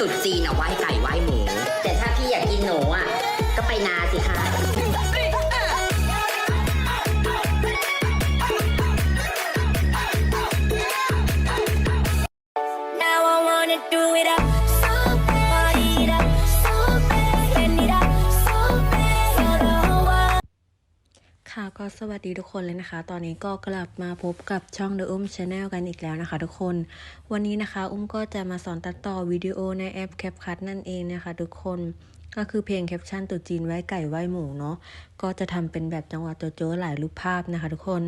ตุดจีนอะไหว้ไก่ไหว้หมู แต่ถ้าพี่อยากกินหนูอะ ก็ไปนาสิคะ Now I wanna do it up, ก็สวัสดีทุกคนเลยนะคะ ตอนนี้ก็กลับมาพบกับช่อง The Um Channel กันอีกแล้วนะคะทุกคน วันนี้นะคะ อุ้มก็จะมาสอนตัดต่อวิดีโอในแอป CapCut นั่นเองนะคะทุกคน ก็คือเพลงแคปชั่นตุจีนไว้ไก่ไว้หมูเนาะ ก็จะทำเป็นแบบจังหวะโจโจ้หลายรูปภาพนะคะทุกคน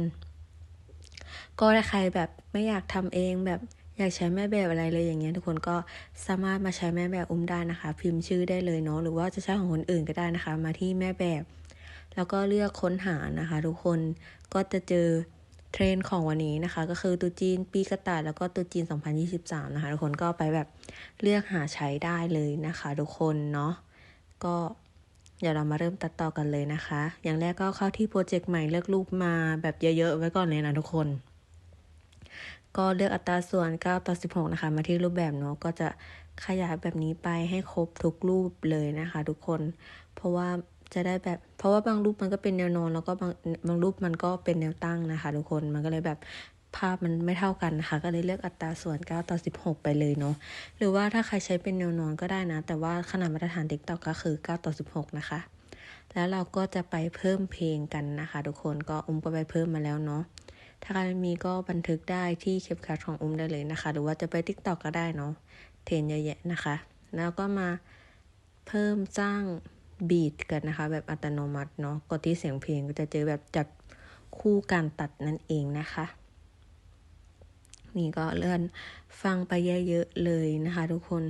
ก็ถ้าใครแบบไม่อยากทำเองแบบอยากใช้แม่แบบอะไรเลยอย่างเงี้ยทุกคนก็สามารถมาใช้แม่แบบอุ้มได้นะคะ พิมพ์ชื่อได้เลยเนาะหรือว่าจะใช้ของคนอื่นก็ได้นะคะ มาที่แม่แบบ แล้วก็เลือกค้นหานะคะ ทุกคนก็จะเจอเทรนของวันนี้นะคะ ก็คือตัวจีนปีกระต่ายแล้วก็ตัวจีน 2023 นะคะ ทุกคนก็ไปแบบเลือกหาใช้ได้เลยนะคะ ทุกคนเนาะก็เดี๋ยวเรามาเริ่มตัดต่อกันเลยนะคะ อย่างแรกก็เข้าที่โปรเจกต์ใหม่เลือกรูปมาแบบเยอะๆ ไว้ก่อนเลยนะทุกคน ก็เลือกอัตราส่วน 9 ต่อ 16 นะคะ มาที่รูปแบบเนาะ ก็จะขยายแบบนี้ไปให้ครบทุกรูปเลยนะคะ ทุกคน เพราะว่า จะได้แบบ เพราะว่าบางรูปมันก็เป็นแนวนอน แล้วก็บางบางรูปมันก็เป็นแนวตั้งนะคะ ทุกคนมันก็เลยแบบภาพมันไม่เท่ากันนะคะ ก็เลยเลือกอัตราส่วน 9 ต่อ 16 ไปเลยเนาะหรือว่าถ้าใครใช้เป็นแนวนอนก็ได้นะ แต่ว่าขนาดมาตรฐาน TikTok ก็คือ 9 ต่อ 16 นะคะ แล้วเราก็จะไปเพิ่มเพลงกันนะคะ ทุกคนก็อุ้มก็ไปเพิ่มมาแล้วเนาะถ้าใครมีก็บันทึกได้ที่เคปคัทของอุ้มได้เลยนะคะ หรือว่าจะไป t ิ k t o k ก็ได้เนาะเทรนเยอะแยะนะคะ แล้วก็มาเพิ่มสร้าง บีทกันนะคะ แบบอัตโนมัติเนาะกดที่เสียงเพลงก็จะเจอแบบจับคู่การตัดนั่นเองนะคะ นี่ก็เลื่อนฟังไปเยอะๆเลยนะคะ ทุกคน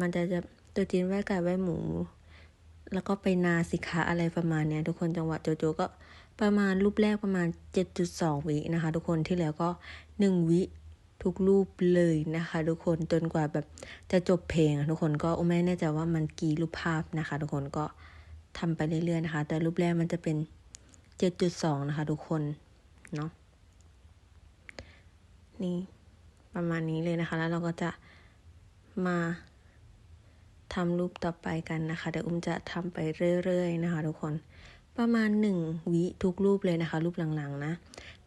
มันจะจะตัวจีนไว้ไก่ไว้หมู แล้วก็ไปนาสิคะอะไรประมาณเนี้ยทุกคนจังหวะโจโจก็ประมาณรูปแรกประมาณ 7.2 วินะคะ ทุกคนที่แล้วก็ 1 วิ ทุกรูปเลยนะคะ ทุกคนจนกว่าแบบจะจบเพลงทุกคนก็ไม่แน่ใจว่ามันกี่รูปภาพนะคะ ทุกคนก็ทำไปเรื่อยๆนะคะ แต่รูปแรกมันจะเป็น 7.2 นะคะ ทุกคนเนาะนี่ประมาณนี้เลยนะคะ แล้วเราก็จะมาทำรูปต่อไปกันนะคะ เดี๋ยวอุ้มจะทำไปเรื่อยๆนะคะ ทุกคน ประมาณหนึ่งวิทุกรูปเลยนะคะ รูปหลังๆนะ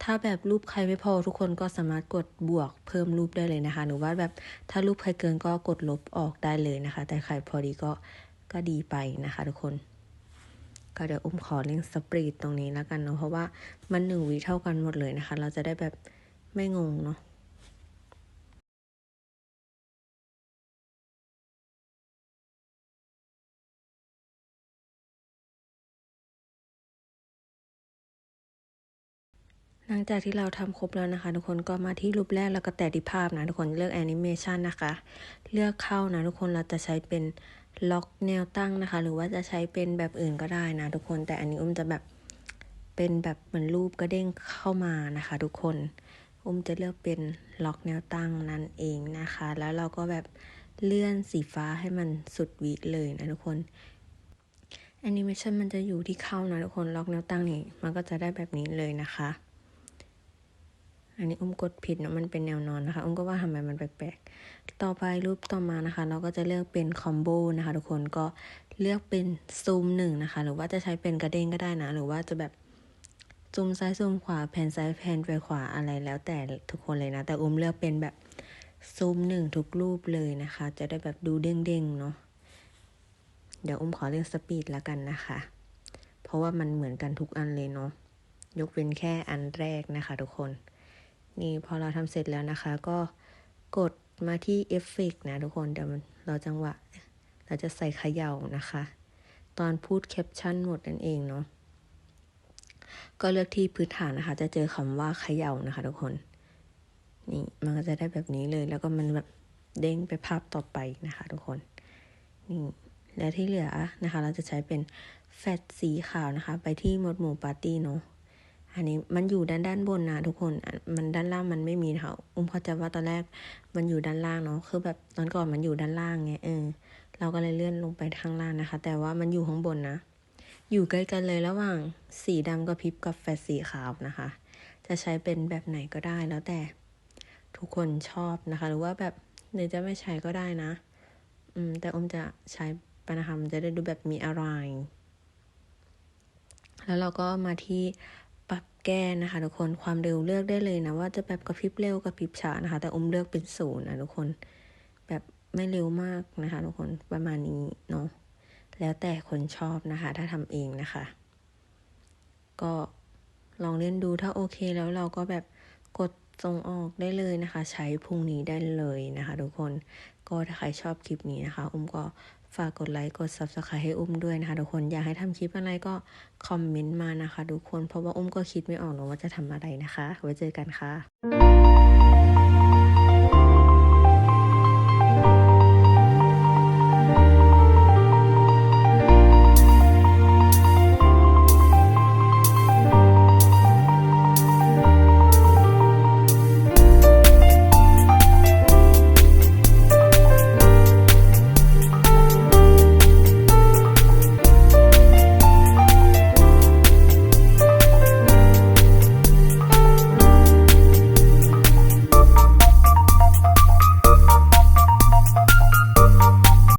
ถ้าแบบรูปใครไม่พอทุกคนก็สามารถกดบวกเพิ่มรูปได้เลยนะคะหรือว่าแบบถ้ารูปใครเกินก็กดลบออกได้เลยนะคะ แต่ใครพอดีก็ก็ดีไปนะคะ ทุกคน ก็เดี๋ยวอุ้มขอเล่นสปรีดตรงนี้แล้วกันเนาะเพราะว่ามันหนึ่งวิเท่ากันหมดเลยนะคะ เราจะได้แบบไม่งงเนาะ ลังจากที่เราทำครบแล้วนะคะ ทุกคนก็มาที่รูปแรกแล้วก็แตะที่ภาพนะทุกคนเลือกแอนิเมชันนะคะ เลือกเข้านะทุกคนเราจะใช้เป็นล็อกแนวตั้งนะคะ หรือว่าจะใช้เป็นแบบอื่นก็ได้นะทุกคนแต่อันนี้อุ้มจะแบบเป็นแบบเหมือนรูปกระเด้งเข้ามานะคะ ทุกคนอุ้มจะเลือกเป็นล็อกแนวตั้งนั่นเองนะคะ แล้วเราก็แบบเลื่อนสีฟ้าให้มันสุดวิเลยนะทุกคนแอนิเมชันมันจะอยู่ที่เข้านะทุกคนล็อกแนวตั้งนี่มันก็จะได้แบบนี้เลยนะคะ อันนี้อุ้มกดผิดเนาะมันเป็นแนวนอนนะคะ อุ้มก็ว่าทำไมมันแปลกๆ ต่อไปรูปต่อมานะคะ เราก็จะเลือกเป็นคอมโบนะคะทุกคนก็เลือกเป็นซูมหนึ่งนะคะ หรือว่าจะใช้เป็นกระเด้งก็ได้นะ หรือว่าจะแบบซูมซ้ายซูมขวาแผ่นซ้ายแผ่นไปขวาอะไรแล้วแต่ทุกคนเลยนะ แต่อุ้มเลือกเป็นแบบซูมหนึ่งทุกรูปเลยนะคะ จะได้แบบดูเด้งๆเนาะเดี๋ยวอุ้มขอเลือกสปีดแล้วกันนะคะ เพราะว่ามันเหมือนกันทุกอันเลยเนาะยกเว้นแค่อันแรกนะคะ ทุกคน นี่พอเราทำเสร็จแล้วนะคะ ก็กดมาที่เอฟเฟกนะทุกคนเดี๋ยวมันเราจังหวะ เราจะใส่เขย่านะคะ ตอนพูดแคปชั่นหมดนั่นเองเนาะก็เลือกที่พื้นฐานนะคะ จะเจอคำว่าเขย่านะคะ ทุกคนนี่มันก็จะได้แบบนี้เลย แล้วก็มันแบบเด้งไปภาพต่อไปนะคะ ทุกคนนี่และที่เหลือนะคะ เราจะใช้เป็นแฟลชสีขาวนะคะ ไปที่หมวดหมู่ปาร์ตี้เนาะ อันนี้มันอยู่ด้านด้านบนนะทุกคน มันด้านล่างมันไม่มีนะคะอุ้มเข้าใจว่าตอนแรกมันอยู่ด้านล่างเนาะ คือแบบตอนก่อนมันอยู่ด้านล่างไง เออ เราก็เลยเลื่อนลงไปข้างล่างนะคะ แต่ว่ามันอยู่ข้างบนนะ อยู่ใกล้กันเลยระหว่างสีดำกับพริบกับแฟดสีขาวนะคะ จะใช้เป็นแบบไหนก็ได้แล้วแต่ทุกคนชอบนะคะ หรือว่าแบบหรือจะไม่ใช้ก็ได้นะ อืม แต่อุ้มจะใช้ปนะคะมันจะได้ดูแบบมีอะไร แล้วเราก็มาที่ แก้นะคะ ทุกคนความเร็วเลือกได้เลยนะว่าจะแบบกระพริบเร็วกระพริบช้านะคะ แต่อุ้มเลือกเป็นศูนย์นะทุกคนแบบไม่เร็วมากนะคะ ทุกคนประมาณนี้เนาะแล้วแต่คนชอบนะคะ ถ้าทำเองนะคะ ก็ลองเล่นดูถ้าโอเคแล้วเราก็แบบกดส่งออกได้เลยนะคะ ใช้พรุ่งนี้ได้เลยนะคะ ทุกคนก็ถ้าใครชอบคลิปนี้นะคะอุ้มก็ ฝากกดไลค์กด subscribe ให้อุ้มด้วยนะคะทุกคนอยากให้ทำคลิปอะไรก็คอมเมนต์มานะคะทุกคนเพราะว่าอุ้มก็คิดไม่ออกหรอกว่าจะทำอะไรนะคะ ไว้เจอกันค่ะ